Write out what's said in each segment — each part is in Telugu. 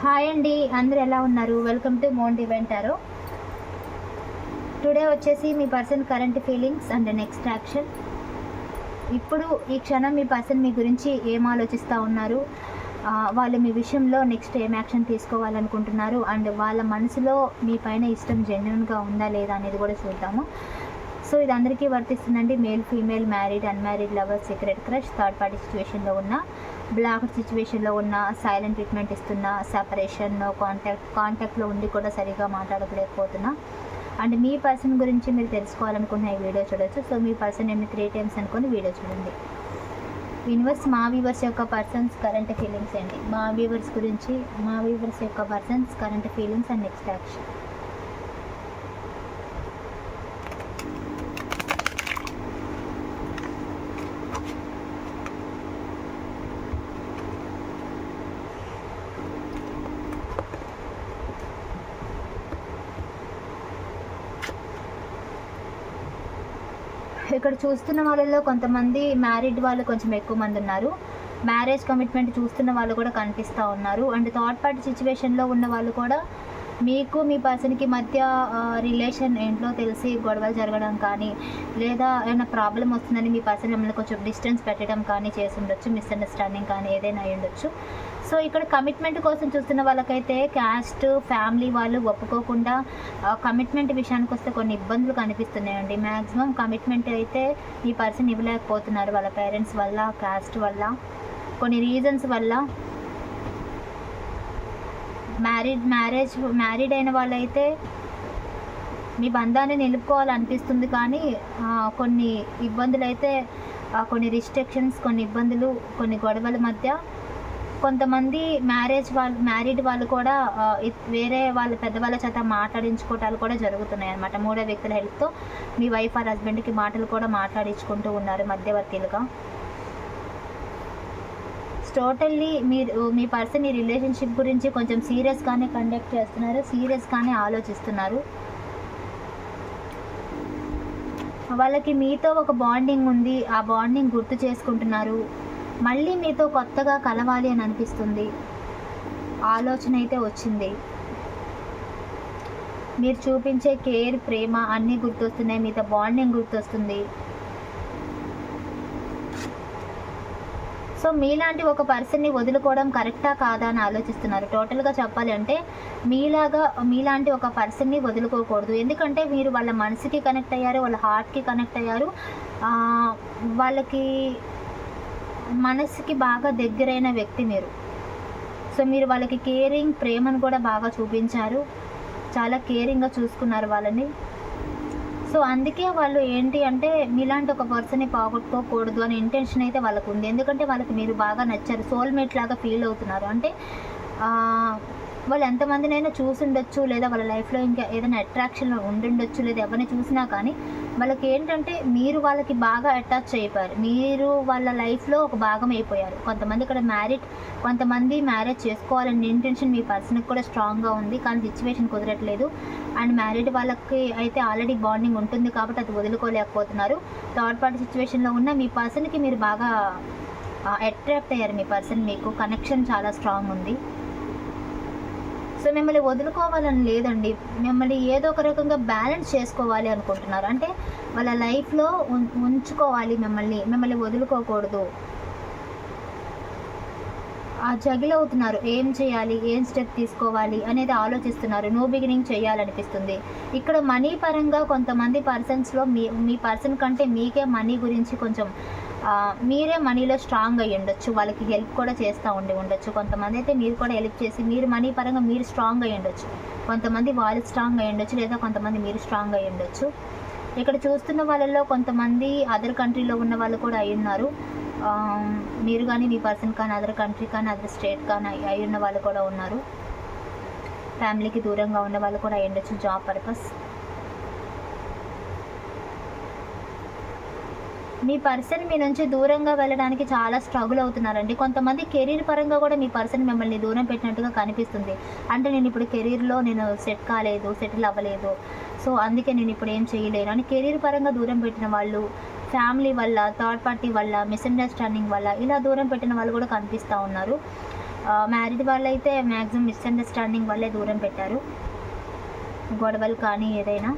హాయ్ అండి అందరు ఎలా ఉన్నారు? వెల్కమ్ టు మోన్ డివెంటారో టుడే వచ్చేసి మీ person current feelings and next action ఇప్పుడు ఈ క్షణం మీ పర్సన్ మీ గురించి ఏం ఆలోచిస్తూ ఉన్నారు? వాళ్ళు మీ విషయంలో నెక్స్ట్ ఏం యాక్షన్ తీసుకోవాలనుకుంటున్నారు? అండ్ వాళ్ళ మనసులో మీ పైన ఇష్టం జెన్యున్గా ఉందా లేదా అనేది కూడా చూద్దాము. సో ఇది అందరికీ వర్తిస్తుందండి. Male female married unmarried lover secret crush third party సిచ్యువేషన్లో ఉన్న బ్లాక్ సిచ్యువేషన్లో ఉన్న సైలెంట్ ట్రీట్మెంట్ ఇస్తున్నా సెపరేషన్ కాంటాక్ట్ కాంటాక్ట్లో ఉండి కూడా సరిగా మాట్లాడలేకపోతున్నా. అండ్ మీ పర్సన్ గురించి మీరు తెలుసుకోవాలనుకున్న ఈ వీడియో చూడొచ్చు. సో మీ పర్సన్ ఏమి త్రీ టైమ్స్ అనుకుని వీడియో చూడండి. యూనివర్స్ మా వ్యూవర్స్ యొక్క పర్సన్స్ కరెంట్ ఫీలింగ్స్ అండి మా వ్యూవర్స్ గురించి మా వ్యూవర్స్ యొక్క persons current feelings and next action ఇక్కడ చూస్తున్న వాళ్ళలో కొంతమంది మ్యారీడ్ వాళ్ళు కొంచెం ఎక్కువ మంది ఉన్నారు. మ్యారేజ్ కమిట్మెంట్ చూస్తున్న వాళ్ళు కూడా కనిపిస్తూ ఉన్నారు. అండ్ థర్డ్ పార్టీ సిచ్యువేషన్లో ఉన్న వాళ్ళు కూడా మీకు మీ పర్సన్కి మధ్య రిలేషన్ ఏంటో తెలిసి గొడవలు జరగడం కానీ లేదా ఏమైనా ప్రాబ్లం వస్తుందని మీ పర్సన్ మిమ్మల్ని కొంచెం డిస్టెన్స్ పెట్టడం కానీ చేసి ఉండొచ్చు మిస్అండర్స్టాండింగ్ కానీ ఏదైనా అయి ఉండొచ్చు సో ఇక్కడ కమిట్మెంట్ కోసం చూస్తున్న వాళ్ళకైతే క్యాస్ట్ ఫ్యామిలీ వాళ్ళు ఒప్పుకోకుండా కమిట్మెంట్ విషయానికి వస్తే కొన్ని ఇబ్బందులు కనిపిస్తున్నాయండి. మ్యాక్సిమం కమిట్మెంట్ అయితే ఈ పర్సన్ ఇవ్వలేకపోతున్నారు వాళ్ళ పేరెంట్స్ వల్ల క్యాస్ట్ వల్ల. కొన్ని రీజన్స్ వల్ల. మ్యారీడ్ మ్యారేజ్ మ్యారీడ్ అయిన వాళ్ళైతే మీ బంధాన్ని నిలుపుకోవాలనిపిస్తుంది కానీ కొన్ని ఇబ్బందులు అయితే కొన్ని రిస్ట్రిక్షన్స్ కొన్ని ఇబ్బందులు కొన్ని గొడవల మధ్య కొంతమంది మ్యారేజ్ వాళ్ళు మ్యారీడ్ వాళ్ళు కూడా వేరే వాళ్ళ పెద్దవాళ్ళ చేత మాట్లాడించుకోవటాలు కూడా జరుగుతున్నాయి అన్నమాట. మూడో వ్యక్తుల హెల్ప్తో మీ వైఫ్ ఆర్ హస్బెండ్కి మాటలు కూడా మాట్లాడించుకుంటూ ఉన్నారు మధ్యవర్తిలుగా. టోటల్లీ మీరు మీ పర్సన్ ఈ రిలేషన్షిప్ గురించి కొంచెం సీరియస్గానే కండక్ట్ చేస్తున్నారు సీరియస్గానే ఆలోచిస్తున్నారు. వాళ్ళకి మీతో ఒక బాండింగ్ ఉంది ఆ బాండింగ్ గుర్తు చేసుకుంటున్నారు. మళ్ళీ మీతో కొత్తగా కలవాలి అని అనిపిస్తుంది. ఆలోచన అయితే వచ్చింది. మీరు చూపించే కేర్ ప్రేమ అన్నీ గుర్తొస్తున్నాయి. మీతో బాండింగ్ గుర్తొస్తుంది. సో మీలాంటి ఒక పర్సన్ని వదులుకోవడం కరెక్టా కాదా అని ఆలోచిస్తున్నారు. టోటల్గా చెప్పాలి అంటే మీలాగా మీలాంటి ఒక పర్సన్ని వదులుకోకూడదు. ఎందుకంటే మీరు వాళ్ళ మనసుకి కనెక్ట్ అయ్యారు వాళ్ళ హార్ట్కి కనెక్ట్ అయ్యారు. వాళ్ళకి మనసుకి బాగా దగ్గరైన వ్యక్తి మీరు. సో మీరు వాళ్ళకి కేరింగ్ ప్రేమను కూడా బాగా చూపించారు. చాలా కేరింగ్గా చూసుకున్నారు వాళ్ళని. సో అందుకే వాళ్ళు ఏంటి అంటే మీలాంటి ఒక పర్సన్ని పోగొట్టుకోకూడదు అనే ఇంటెన్షన్ అయితే వాళ్ళకు ఉంది ఎందుకంటే వాళ్ళకి మీరు బాగా నచ్చారు. సోల్మేట్ లాగా ఫీల్ అవుతున్నారు. అంటే వాళ్ళు ఎంతమందినైనా చూసి ఉండొచ్చు లేదా వాళ్ళ లైఫ్లో ఇంకా ఏదైనా అట్రాక్షన్ ఉండుండొచ్చు లేదా ఎవరిని చూసినా కానీ వాళ్ళకి ఏంటంటే మీరు వాళ్ళకి బాగా అటాచ్ అయిపోయారు. మీరు వాళ్ళ లైఫ్లో ఒక భాగం అయిపోయారు. కొంతమంది ఇక్కడ మ్యారీడ్ కొంతమంది మ్యారేజ్ చేసుకోవాలనే ఇంటెన్షన్ మీ పర్సన్కి కూడా స్ట్రాంగ్గా ఉంది. కానీ సిచ్యువేషన్ కుదరట్లేదు. అండ్ మ్యారీడ్ వాళ్ళకి అయితే ఆల్రెడీ బాండింగ్ ఉంటుంది కాబట్టి అది వదులుకోలేకపోతున్నారు. థర్డ్ పార్టీ సిచ్యువేషన్లో ఉన్న మీ పర్సన్కి మీరు బాగా అట్రాక్ట్ అయ్యారు మీ పర్సన్ మీకు. కనెక్షన్ చాలా స్ట్రాంగ్ ఉంది. సో మిమ్మల్ని వదులుకోవాలని లేదండి. మిమ్మల్ని ఏదో ఒక రకంగా బ్యాలెన్స్ చేసుకోవాలి అనుకుంటున్నారు. అంటే వాళ్ళ లైఫ్లో ఉం- ఉంచుకోవాలి మిమ్మల్ని. మిమ్మల్ని వదులుకోకూడదు. ఆ జగిల్ అవుతున్నారు. ఏం చేయాలి? ఏం స్టెప్ తీసుకోవాలి? అనేది ఆలోచిస్తున్నారు. నో బిగినింగ్ చేయాలనిపిస్తుంది. ఇక్కడ మనీ పరంగా కొంతమంది పర్సన్స్లో మీ మీ పర్సన్ కంటే మీకే మనీ గురించి కొంచెం మీరే మనీలో స్ట్రాంగ్ అయ్యి ఉండొచ్చు. వాళ్ళకి హెల్ప్ కూడా చేస్తూ ఉండి ఉండొచ్చు. కొంతమంది అయితే మీరు కూడా హెల్ప్ చేసి మీరు మనీ పరంగా మీరు స్ట్రాంగ్ అయ్యి ఉండొచ్చు. కొంతమంది వాళ్ళు స్ట్రాంగ్ అయ్యి ఉండొచ్చు లేదా కొంతమంది మీరు స్ట్రాంగ్ అయ్యి ఉండొచ్చు. ఇక్కడ చూస్తున్న వాళ్ళలో కొంతమంది అదర్ కంట్రీలో ఉన్న వాళ్ళు కూడా అయి ఉన్నారు. మీరు కానీ మీ పర్సన్ కానీ అదర్ కంట్రీ కానీ అదర్ స్టేట్ కానీ అయి- ఉన్న వాళ్ళు కూడా ఉన్నారు. ఫ్యామిలీకి దూరంగా ఉన్న వాళ్ళు కూడా అయ్యుండొచ్చు ఉండొచ్చు జాబ్ పర్పస్ మీ పర్సన్ మీ నుంచి దూరంగా వెళ్ళడానికి చాలా స్ట్రగుల్ అవుతున్నారండి. కొంతమంది కెరీర్ పరంగా కూడా మీ పర్సన్ మిమ్మల్ని దూరం పెట్టినట్టుగా కనిపిస్తుంది. అంటే నేను ఇప్పుడు కెరీర్లో నేను సెట్ కాలేదు సెటిల్ అవ్వలేదు. సో అందుకే నేను ఇప్పుడు ఏం చేయలేను అని కెరీర్ పరంగా దూరం పెట్టిన వాళ్ళు ఫ్యామిలీ వల్ల థర్డ్ పార్టీ వల్ల మిస్అండర్స్టాండింగ్ వల్ల ఇలా దూరం పెట్టిన వాళ్ళు కూడా కనిపిస్తూ ఉన్నారు. మ్యారీడ్ అయితే మ్యాక్సిమం మిస్అండర్స్టాండింగ్ వల్లే దూరం పెట్టారు. గొడవలు కానీ ఏదైనా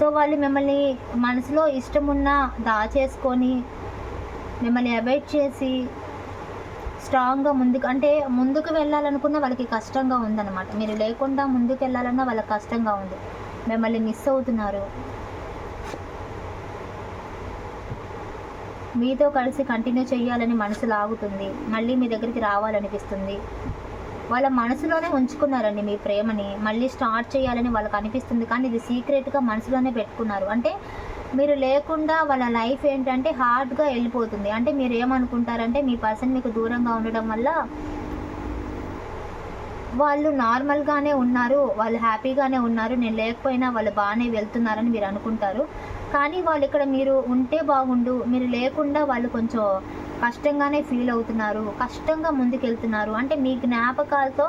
సో వాళ్ళు మిమ్మల్ని మనసులో ఇష్టం ఉన్న దాచేసుకొని మిమ్మల్ని అవాయిడ్ చేసి స్ట్రాంగ్గా ముందుకు అంటే ముందుకు వెళ్ళాలనుకున్న వాళ్ళకి కష్టంగా ఉందన్నమాట. మీరు లేకుండా ముందుకు వెళ్ళాలన్నా వాళ్ళకి కష్టంగా ఉంది. మిమ్మల్ని మిస్ అవుతున్నారు. మీతో కలిసి కంటిన్యూ చేయాలని మనసు లాగుతుంది. మళ్ళీ మీ దగ్గరికి రావాలనిపిస్తుంది. వాళ్ళ మనసులోనే ఉంచుకున్నారండి మీ ప్రేమని. మళ్ళీ స్టార్ట్ చేయాలని వాళ్ళకి అనిపిస్తుంది కానీ ఇది సీక్రెట్గా మనసులోనే పెట్టుకున్నారు. అంటే మీరు లేకుండా వాళ్ళ లైఫ్ ఏంటంటే హార్డ్గా వెళ్ళిపోతుంది. అంటే మీరు ఏమనుకుంటారంటే మీ పర్సన్ మీకు దూరంగా ఉండడం వల్ల వాళ్ళు నార్మల్గానే ఉన్నారు వాళ్ళు హ్యాపీగానే ఉన్నారు నేను లేకపోయినా వాళ్ళు బాగానే వెళ్తున్నారని మీరు అనుకుంటారు. కానీ వాళ్ళు ఇక్కడ మీరు ఉంటే బాగుండు మీరు లేకుండా వాళ్ళు కొంచెం కష్టంగానే ఫీల్ అవుతున్నారు కష్టంగా ముందుకెళ్తున్నారు. అంటే మీ జ్ఞాపకాలతో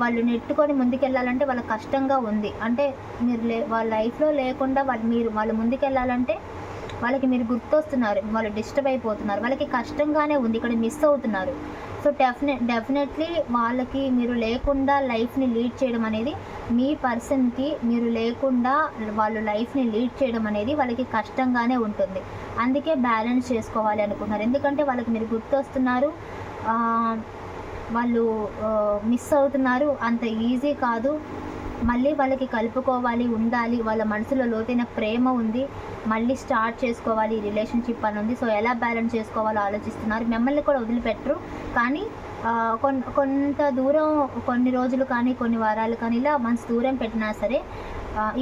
వాళ్ళు నెట్టుకొని ముందుకెళ్ళాలంటే వాళ్ళకి కష్టంగా ఉంది. అంటే మీరు లే వాళ్ళ లైఫ్లో లేకుండా వాళ్ళు మీరు వాళ్ళు ముందుకెళ్ళాలంటే వాళ్ళకి మీరు గుర్తొస్తున్నారు వాళ్ళు డిస్టర్బ్ అయిపోతున్నారు వాళ్ళకి కష్టంగానే ఉంది ఇక్కడ మిస్ అవుతున్నారు. సో డెఫినెట్ డెఫినెట్లీ వాళ్ళకి మీరు లేకుండా లైఫ్ని లీడ్ చేయడం అనేది మీ పర్సన్కి మీరు లేకుండా వాళ్ళు లైఫ్ని లీడ్ చేయడం అనేది వాళ్ళకి కష్టంగానే ఉంటుంది. అందుకే బ్యాలెన్స్ చేసుకోవాలి అనుకున్నారు ఎందుకంటే వాళ్ళకి మీరు గుర్తొస్తున్నారు వాళ్ళు మిస్ అవుతున్నారు అంత ఈజీ కాదు. మళ్ళీ వాళ్ళకి కలుపుకోవాలి ఉండాలి వాళ్ళ మనసులో లోతైన ప్రేమ ఉంది. మళ్ళీ స్టార్ట్ చేసుకోవాలి ఈ రిలేషన్షిప్ అని ఉంది. సో ఎలా బ్యాలెన్స్ చేసుకోవాలో ఆలోచిస్తున్నారు. మిమ్మల్ని కూడా వదిలిపెట్టరు. కానీ ఆ, కొంత దూరం కొన్ని రోజులు కానీ కొన్ని వారాలు కానీ ఇలా మంచి దూరం పెట్టినా సరే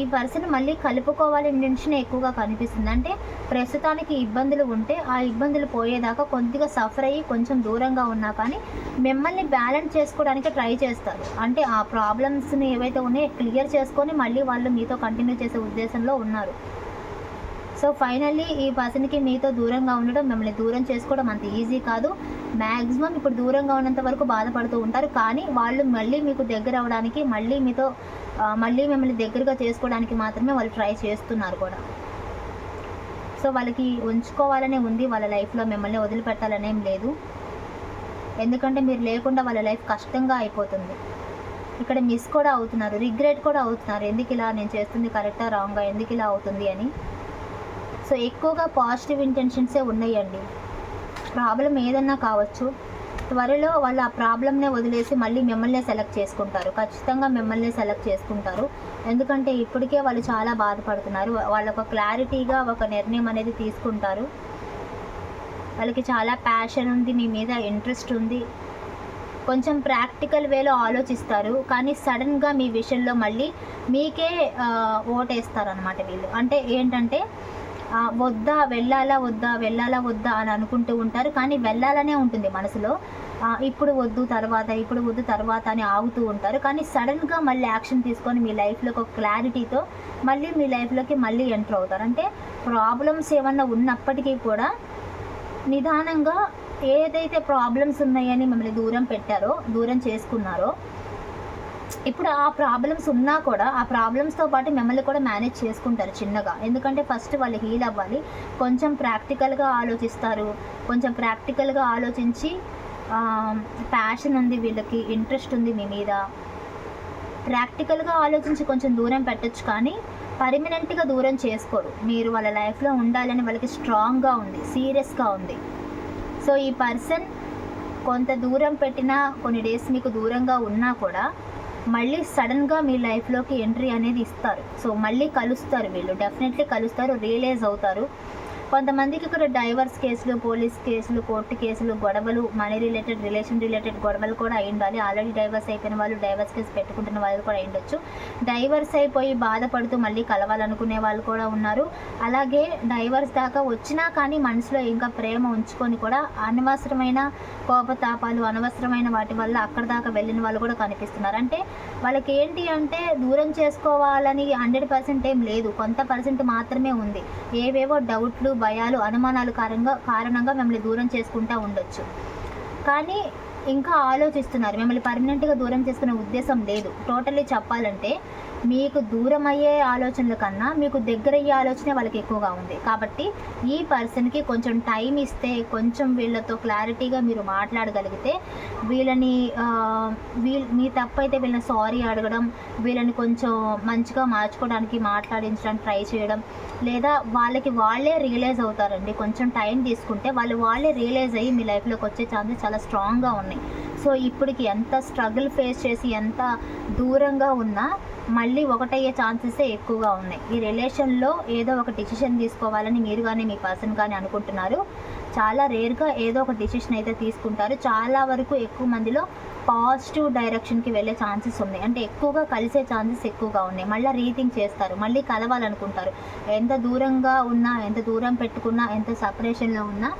ఈ పర్సన్ మళ్ళీ కలుపుకోవాలి టెన్షన్ ఎక్కువగా కనిపిస్తుంది. అంటే ప్రస్తుతానికి ఇబ్బందులు ఉంటే ఆ ఇబ్బందులు పోయేదాకా కొద్దిగా సఫర్ అయ్యి కొంచెం దూరంగా ఉన్నా కానీ మిమ్మల్ని బ్యాలెన్స్ చేసుకోవడానికి ట్రై చేస్తారు. అంటే ఆ ప్రాబ్లమ్స్ని ఏవైతే ఉన్నాయో క్లియర్ చేసుకొని మళ్ళీ వాళ్ళు మీతో కంటిన్యూ చేసే ఉద్దేశంలో ఉన్నారు. సో ఫైనల్లీ ఈ పర్సన్కి మీతో దూరంగా ఉండడం మిమ్మల్ని దూరం చేసుకోవడం అంత ఈజీ కాదు. మ్యాక్సిమం ఇప్పుడు దూరంగా ఉన్నంత వరకు బాధపడుతూ ఉంటారు. కానీ వాళ్ళు మళ్ళీ మీకు దగ్గర అవడానికి మళ్ళీ మీతో మళ్ళీ మిమ్మల్ని దగ్గరగా చేసుకోవడానికి మాత్రమే వాళ్ళు ట్రై చేస్తున్నారు కూడా. సో వాళ్ళకి ఉంచుకోవాలనే ఉంది. వాళ్ళ లైఫ్లో మిమ్మల్ని వదిలిపెట్టాలనేం లేదు. ఎందుకంటే మీరు లేకుండా వాళ్ళ లైఫ్ కష్టంగా అయిపోతుంది. ఇక్కడ మిస్ కూడా అవుతున్నారు. రిగ్రెట్ కూడా అవుతున్నారు. ఎందుకు ఇలా నేను చేస్తుంది కరెక్టా రాంగా ఎందుకు ఇలా అవుతుంది అని. సో ఎక్కువగా పాజిటివ్ ఇంటెన్షన్సే ఉన్నాయండి. ప్రాబ్లం ఏదన్నా కావచ్చు త్వరలో వాళ్ళు ఆ ప్రాబ్లమ్నే వదిలేసి మళ్ళీ మిమ్మల్నే సెలెక్ట్ చేసుకుంటారు. ఖచ్చితంగా మిమ్మల్ని సెలెక్ట్ చేసుకుంటారు. ఎందుకంటే ఇప్పటికే వాళ్ళు చాలా బాధపడుతున్నారు. వాళ్ళు ఒక క్లారిటీగా ఒక నిర్ణయం అనేది తీసుకుంటారు. వాళ్ళకి చాలా ప్యాషన్ ఉంది మీ మీద ఇంట్రెస్ట్ ఉంది. కొంచెం ప్రాక్టికల్ వేలో ఆలోచిస్తారు. కానీ సడన్గా మీ విషయంలో మళ్ళీ మీకే ఆ, ఓటేస్తారనమాట వీళ్ళు. అంటే ఏంటంటే వద్దా వెళ్ళాలా వద్దా వెళ్ళాలా వద్దా అని అనుకుంటూ ఉంటారు. కానీ వెళ్ళాలనే ఉంటుంది మనసులో. ఇప్పుడు వద్దు తర్వాత ఇప్పుడు వద్దు తర్వాత అని ఆగుతూ ఉంటారు. కానీ సడన్గా మళ్ళీ యాక్షన్ తీసుకొని మీ లైఫ్లోకి ఒక క్లారిటీతో మళ్ళీ మీ లైఫ్లోకి మళ్ళీ ఎంటర్ అవుతారు. అంటే ప్రాబ్లమ్స్ ఏమన్నా ఉన్నప్పటికీ కూడా నిదానంగా ఏదైతే ప్రాబ్లమ్స్ ఉన్నాయని మిమ్మల్ని దూరం పెట్టారో దూరం చేసుకున్నారో ఇప్పుడు ఆ ప్రాబ్లమ్స్ ఉన్నా కూడా ఆ ప్రాబ్లమ్స్తో పాటు మిమ్మల్ని కూడా మేనేజ్ చేసుకుంటారు చిన్నగా. ఎందుకంటే ఫస్ట్ వాళ్ళు హీల్ అవ్వాలి. కొంచెం ప్రాక్టికల్గా ఆలోచిస్తారు. కొంచెం ప్రాక్టికల్గా ఆలోచించి ప్యాషన్ ఉంది వీళ్ళకి ఇంట్రెస్ట్ ఉంది మీ మీద. ప్రాక్టికల్గా ఆలోచించి కొంచెం దూరం పెట్టొచ్చు కానీ పర్మనెంట్గా దూరం చేసుకోరు. మీరు వాళ్ళ లైఫ్లో ఉండాలని వాళ్ళకి స్ట్రాంగ్గా ఉంది సీరియస్గా ఉంది. సో ఈ పర్సన్ కొంత దూరం పెట్టినా కొన్ని డేస్ మీకు దూరంగా ఉన్నా కూడా మళ్ళీ సడన్గా మీ లైఫ్లోకి ఎంట్రీ అనేది ఇస్తారు. సో మళ్ళీ కలుస్తారు వీళ్ళు. డెఫినెట్లీ కలుస్తారు రియలైజ్ అవుతారు. కొంతమందికి ఇక్కడ డైవర్స్ కేసులు పోలీస్ కేసులు కోర్టు కేసులు గొడవలు మనీ రిలేటెడ్ రిలేషన్ రిలేటెడ్ గొడవలు కూడా అయి ఉండాలి ఆల్రెడీ డైవర్స్ అయిపోయిన వాళ్ళు డైవర్స్ కేసు పెట్టుకుంటున్న వాళ్ళు కూడా అయి ఉండొచ్చు డైవర్స్ అయిపోయి బాధపడుతూ మళ్ళీ కలవాలనుకునే వాళ్ళు కూడా ఉన్నారు. అలాగే డైవర్స్ దాకా వచ్చినా కానీ మనసులో ఇంకా ప్రేమ ఉంచుకొని కూడా అనవసరమైన కోపతాపాలు అనవసరమైన వాటి వల్ల అక్కడ దాకా వెళ్ళిన వాళ్ళు కూడా కనిపిస్తున్నారు. అంటే వాళ్ళకి ఏంటి అంటే దూరం చేసుకోవాలని హండ్రెడ్ పర్సెంట్ ఏం లేదు. కొంత పర్సెంట్ మాత్రమే ఉంది. ఏవేవో డౌట్లు భయాలు అనుమానాలు కారణంగా కారణంగా మిమ్మల్ని దూరం చేసుకుంటూ ఉండొచ్చు. కానీ ఇంకా ఆలోచిస్తున్నారు. మిమ్మల్ని పర్మనెంట్గా దూరం చేసుకునే ఉద్దేశం లేదు. టోటల్లీ చెప్పాలంటే మీకు దూరం అయ్యే ఆలోచనల కన్నా మీకు దగ్గర అయ్యే ఆలోచనే వాళ్ళకి ఎక్కువగా ఉంది. కాబట్టి ఈ పర్సన్కి కొంచెం టైం ఇస్తే కొంచెం వీళ్ళతో క్లారిటీగా మీరు మాట్లాడగలిగితే వీళ్ళని ఆ, వీళ్ళ మీ తప్పు అయితే వీళ్ళని సారీ అడగడం వీళ్ళని కొంచెం మంచిగా మార్చుకోవడానికి మాట్లాడించడానికి ట్రై చేయడం లేదా వాళ్ళకి వాళ్ళే రియలైజ్ అవుతారండి. కొంచెం టైం తీసుకుంటే వాళ్ళు వాళ్ళే రియలైజ్ అయ్యి మీ లైఫ్లోకి వచ్చే ఛాన్సెస్ చాలా స్ట్రాంగ్గా ఉన్నాయి. సో ఇప్పటికి ఎంత స్ట్రగుల్ ఫేస్ చేసి ఎంత దూరంగా ఉన్నా మళ్ళీ ఒకటయ్యే ఛాన్సెస్ ఎక్కువగా ఉన్నాయి. ఈ రిలేషన్లో ఏదో ఒక డిసిషన్ తీసుకోవాలని మీరు కానీ మీ పర్సన్ కానీ అనుకుంటున్నారు. చాలా రేర్గా ఏదో ఒక డిసిషన్ అయితే తీసుకుంటారు. చాలా వరకు ఎక్కువ మందిలో పాజిటివ్ డైరెక్షన్కి వెళ్ళే ఛాన్సెస్ ఉన్నాయి. అంటే ఎక్కువగా కలిసే ఛాన్సెస్ ఎక్కువగా ఉన్నాయి. మళ్ళీ రీథింక్ చేస్తారు. మళ్ళీ కలవాలనుకుంటారు. ఎంత దూరంగా ఉన్నా ఎంత దూరం పెట్టుకున్నా ఎంత సపరేషన్లో ఉన్నా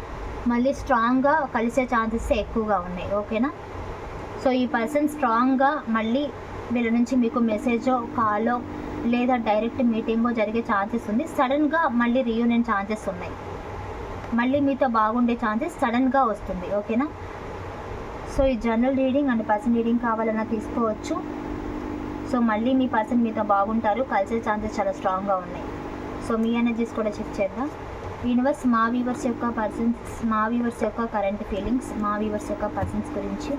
మళ్ళీ స్ట్రాంగ్గా కలిసే ఛాన్సెస్ ఎక్కువగా ఉన్నాయి ఓకేనా? సో ఈ పర్సన్ స్ట్రాంగ్గా మళ్ళీ వీళ్ళ నుంచి మీకు మెసేజో కాలో లేదా డైరెక్ట్ మీటింగో జరిగే ఛాన్సెస్ ఉంది. సడన్గా మళ్ళీ రీయూనియన్ ఛాన్సెస్ ఉన్నాయి. మళ్ళీ మీతో బాగుండే ఛాన్సెస్ సడన్గా వస్తుంది ఓకేనా? సో ఈ general reading and person reading కావాలన్నా తీసుకోవచ్చు. సో మళ్ళీ మీ పర్సన్ మీతో బాగుంటారు కలిసే ఛాన్సెస్ చాలా స్ట్రాంగ్గా ఉన్నాయి. సో మీ ఎనర్జీస్ కూడా చెక్ చేద్దాం. యూనివర్స్ మా వీవర్స్ యొక్క పర్సన్స్ మా వీవర్స్ యొక్క కరెంట్ ఫీలింగ్స్ మా వీవర్స్ యొక్క పర్సన్స్ గురించి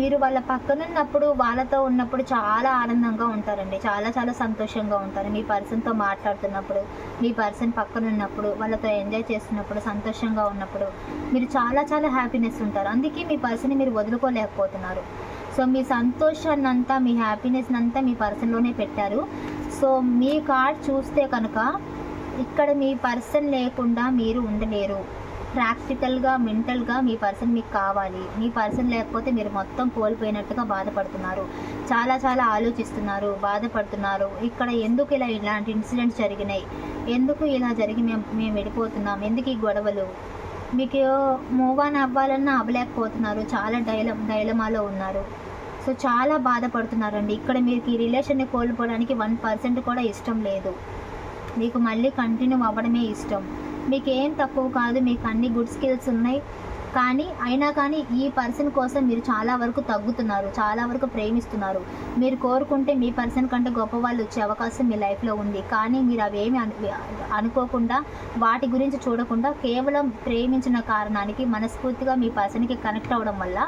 మీరు వాళ్ళ పక్కన ఉన్నప్పుడు వాళ్ళతో ఉన్నప్పుడు చాలా ఆనందంగా ఉంటారండి. చాలా చాలా సంతోషంగా ఉంటారు. మీ పర్సన్తో మాట్లాడుతున్నప్పుడు మీ పర్సన్ పక్కన ఉన్నప్పుడు వాళ్ళతో ఎంజాయ్ చేస్తున్నప్పుడు సంతోషంగా ఉన్నప్పుడు మీరు చాలా చాలా హ్యాపీనెస్ ఉంటారు. అందుకే మీ పర్సన్ని మీరు వదులుకోలేకపోతున్నారు. సో మీ సంతోషాన్ని అంతా మీ హ్యాపీనెస్ని అంతా మీ పర్సన్లోనే పెట్టారు. సో మీ కార్డ్ చూస్తే కనుక ఇక్కడ మీ పర్సన్ లేకుండా మీరు ఉండలేరు. ప్రాక్టికల్గా మెంటల్గా మీ పర్సన్ మీకు కావాలి. మీ పర్సన్ లేకపోతే మీరు మొత్తం కోల్పోయినట్టుగా బాధపడుతున్నారు. చాలా చాలా ఆలోచిస్తున్నారు బాధపడుతున్నారు. ఇక్కడ ఎందుకు ఇలా ఇలాంటి ఇన్సిడెంట్స్ జరిగినాయి? ఎందుకు ఇలా జరిగి మేము మేము వెళ్ళిపోతున్నాం ఎందుకు ఈ గొడవలు? మీకు మూవ్ ఆన్ అవ్వాలన్నా అవ్వలేకపోతున్నారు. చాలా డైల డైలమాలో ఉన్నారు. సో చాలా బాధపడుతున్నారండి. ఇక్కడ మీకు ఈ రిలేషన్ని కోల్పోవడానికి వన్ పర్సెంట్ కూడా ఇష్టం లేదు. మీకు మళ్ళీ కంటిన్యూ అవ్వడమే ఇష్టం. మీకు ఏం తక్కువ కాదు మీకు అన్ని గుడ్ స్కిల్స్ ఉన్నాయి. కానీ అయినా కానీ ఈ పర్సన్ కోసం మీరు చాలా వరకు తగ్గుతున్నారు చాలా వరకు ప్రేమిస్తున్నారు. మీరు కోరుకుంటే మీ పర్సన్ కంటే గొప్ప వాళ్ళు వచ్చే అవకాశం మీ లైఫ్లో ఉంది. కానీ మీరు అవేమి అనుకోకుండా వాటి గురించి చూడకుండా కేవలం ప్రేమించిన కారణానికి మనస్ఫూర్తిగా మీ పర్సన్కి కనెక్ట్ అవ్వడం వల్ల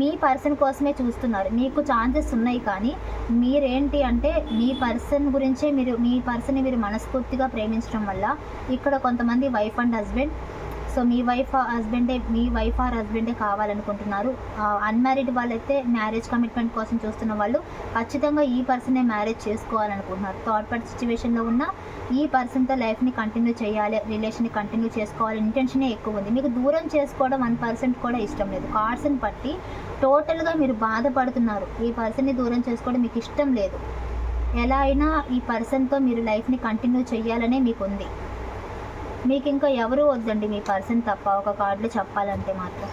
మీ పర్సన్ కోసమే చూస్తున్నారు. మీకు ఛాన్సెస్ ఉన్నాయి కానీ మీరేంటి అంటే మీ పర్సన్ గురించే మీరు మీ పర్సన్ని మీరు మనస్ఫూర్తిగా ప్రేమించడం వల్ల ఇక్కడ కొంతమంది వైఫ్ అండ్ హస్బెండ్ సో మీ వైఫ్ హస్బెండే మీ వైఫ్ ఆర్ హస్బెండే కావాలనుకుంటున్నారు. అన్మ్యారీడ్ వాళ్ళైతే మ్యారేజ్ కమిట్మెంట్ కోసం చూస్తున్న వాళ్ళు ఖచ్చితంగా ఈ పర్సనే మ్యారేజ్ చేసుకోవాలనుకుంటున్నారు. థర్డ్ పార్టీ సిచ్యువేషన్లో ఉన్న ఈ పర్సన్తో లైఫ్ని కంటిన్యూ చేయాలి రిలేషన్ని కంటిన్యూ చేసుకోవాలి ఇంటెన్షనే ఎక్కువ ఉంది. మీకు దూరం చేసుకోవడం వన్ పర్సెంట్ కూడా ఇష్టం లేదు. కార్డ్స్ని బట్టి టోటల్గా మీరు బాధపడుతున్నారు. ఈ పర్సన్ని దూరం చేసుకోవడం మీకు ఇష్టం లేదు. ఎలా అయినా ఈ పర్సన్తో మీరు లైఫ్ని కంటిన్యూ చేయాలనే మీకు ఉంది. మీకు ఇంకా ఎవరు వద్దండి మీ పర్సన్ తప్ప. ఒక కార్డులో చెప్పాలంటే మాత్రం.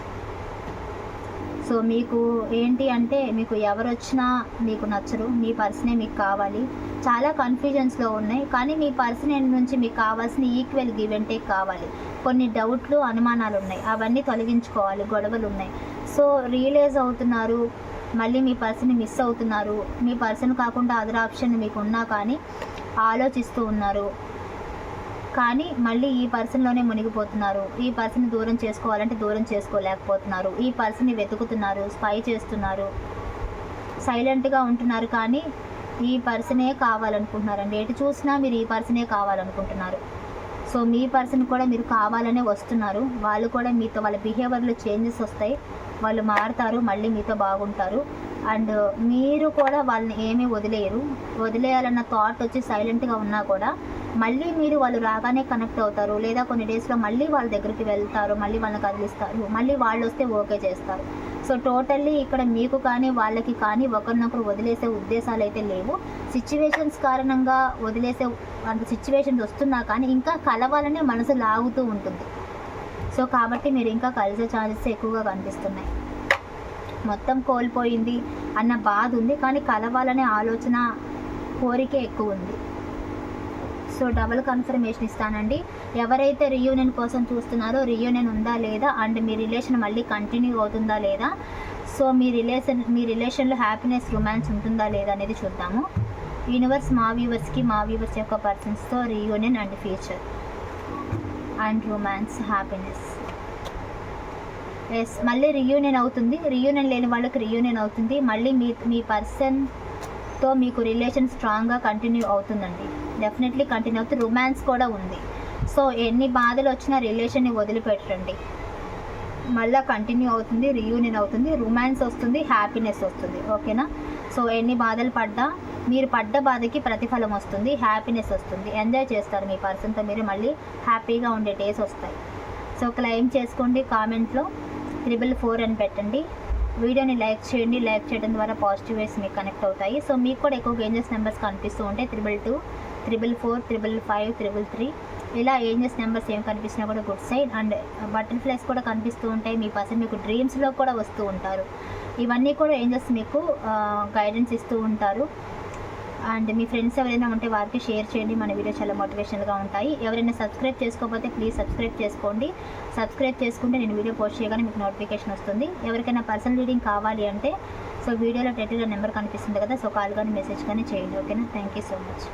సో మీకు ఏంటి అంటే మీకు ఎవరు వచ్చినా మీకు నచ్చరు. మీ పర్సనే మీకు కావాలి. చాలా కన్ఫ్యూజన్స్లో ఉన్నాయి. కానీ మీ పర్సన్ ఎండ్ నుంచి మీకు కావాల్సిన ఈక్వల్ గివ్ అండ్ టేక్ కావాలి. కొన్ని డౌట్లు అనుమానాలు ఉన్నాయి. అవన్నీ తొలగించుకోవాలి. గొడవలు ఉన్నాయి. సో రియలైజ్ అవుతున్నారు. మళ్ళీ మీ పర్సన్ మిస్ అవుతున్నారు. మీ పర్సన్ కాకుండా అదర్ ఆప్షన్ మీకు ఉన్నా కానీ ఆలోచిస్తూ ఉన్నారు. కానీ మళ్ళీ ఈ పర్సన్లోనే మునిగిపోతున్నారు. ఈ పర్సన్ దూరం చేసుకోవాలంటే దూరం చేసుకోలేకపోతున్నారు. ఈ పర్సన్ని వెతుకుతున్నారు స్పై చేస్తున్నారు. సైలెంట్గా ఉంటున్నారు కానీ ఈ పర్సనే కావాలనుకుంటున్నారండి. ఎటు చూసినా మీరు ఈ పర్సనే కావాలనుకుంటున్నారు. సో మీ పర్సన్ కూడా మీరు కావాలనే వస్తున్నారు. వాళ్ళు కూడా మీతో వాళ్ళ బిహేవియర్లో చేంజెస్ వస్తాయి. వాళ్ళు మారుతారు మళ్ళీ మీతో బాగుంటారు. అండ్ మీరు కూడా వాళ్ళని ఏమీ వదిలేరు వదిలేయాలన్న థాట్ వచ్చి సైలెంట్గా ఉన్నా కూడా మళ్ళీ మీరు వాళ్ళు రాగానే కనెక్ట్ అవుతారు. లేదా కొన్ని డేస్లో మళ్ళీ వాళ్ళ దగ్గరికి వెళ్తారు. మళ్ళీ వాళ్ళని కదిలిస్తారు. మళ్ళీ వాళ్ళు వస్తే ఓకే చేస్తారు. సో టోటల్లీ ఇక్కడ మీకు కానీ వాళ్ళకి కానీ ఒకరినొకరు వదిలేసే ఉద్దేశాలు అయితే లేవు. సిచ్యువేషన్స్ కారణంగా వదిలేసే అంటే సిచ్యువేషన్స్ వస్తున్నా కానీ ఇంకా కలవాలనే మనసు లాగుతూ ఉంటుంది. సో కాబట్టి మీరు ఇంకా కలిసే ఛాన్సెస్ ఎక్కువగా కనిపిస్తున్నాయి. మొత్తం కోల్పోయింది అన్న బాధ ఉంది కానీ కలవాలనే ఆలోచన కోరిక ఎక్కువ ఉంది. సో డబుల్ కన్ఫర్మేషన్ ఇస్తానండి. ఎవరైతే రియూనియన్ కోసం చూస్తున్నారో రియూనియన్ ఉందా లేదా అండ్ మీ రిలేషన్ మళ్ళీ కంటిన్యూ అవుతుందా లేదా? సో మీ రిలేషన్ మీ రిలేషన్లో హ్యాపీనెస్ రొమాన్స్ ఉంటుందా లేదా అనేది చూద్దాము. యూనివర్స్ మా వ్యూవర్స్కి మా వ్యూవర్స్ యొక్క పర్సన్స్తో reunion and future and romance happiness yes మళ్ళీ రియూనియన్ అవుతుంది. రియూనియన్ లేని వాళ్ళకి రియూనియన్ అవుతుంది. మళ్ళీ మీ మీ పర్సన్తో మీకు రిలేషన్ స్ట్రాంగ్గా కంటిన్యూ అవుతుందండి. డెఫినెట్లీ కంటిన్యూ అవుతుంది. రొమాన్స్ కూడా ఉంది. సో ఎన్ని బాధలు వచ్చినా రిలేషన్ని వదిలిపెట్టండి మళ్ళీ కంటిన్యూ అవుతుంది. రియూనియన్ అవుతుంది. రొమాన్స్ వస్తుంది. హ్యాపీనెస్ వస్తుంది. ఓకేనా సో ఎన్ని బాధలు పడ్డా మీరు పడ్డ బాధకి ప్రతిఫలం వస్తుంది. హ్యాపీనెస్ వస్తుంది. ఎంజాయ్ చేస్తారు మీ పర్సన్తో మీరు మళ్ళీ హ్యాపీగా ఉండే డేస్ వస్తాయి. సో క్లెయిమ్ చేసుకోండి కామెంట్లో త్రిబుల్ ఫోర్ అని పెట్టండి. వీడియోని లైక్ చేయండి. లైక్ చేయడం ద్వారా పాజిటివ్ వేస్ మీకు కనెక్ట్ అవుతాయి. సో మీకు కూడా ఎక్కువ ఏంజెస్ నెంబర్స్ కనిపిస్తూ ఉంటాయి triple two triple four triple five triple three. ఇలా ఏంజెస్ నెంబర్స్ ఏం కనిపించినా కూడా గుడ్ సైడ్. అండ్ బటర్ఫ్లైస్ కూడా కనిపిస్తూ ఉంటాయి. మీ పర్సన్ మీకు డ్రీమ్స్లో కూడా వస్తూ ఉంటారు. ఇవన్నీ కూడా ఏంజెస్ మీకు గైడెన్స్ ఇస్తూ ఉంటారు. అండ్ మీ ఫ్రెండ్స్ ఎవరైనా ఉంటే వారికి షేర్ చేయండి. మన వీడియో చాలా మోటివేషనల్గా ఉంటాయి. ఎవరైనా సబ్స్క్రైబ్ చేసుకోకపోతే ప్లీజ్ సబ్స్క్రైబ్ చేసుకోండి. సబ్స్క్రైబ్ చేసుకుంటే నేను వీడియో పోస్ట్ చేయగానే మీకు నోటిఫికేషన్ వస్తుంది. ఎవరికైనా పర్సనల్ రీడింగ్ కావాలి అంటే సో వీడియోలో టైటిల్లో నెంబర్ కనిపిస్తుంది కదా సో కాల్ కానీ మెసేజ్ కానీ చేయండి. ఓకేనా థ్యాంక్ యూ సో మచ్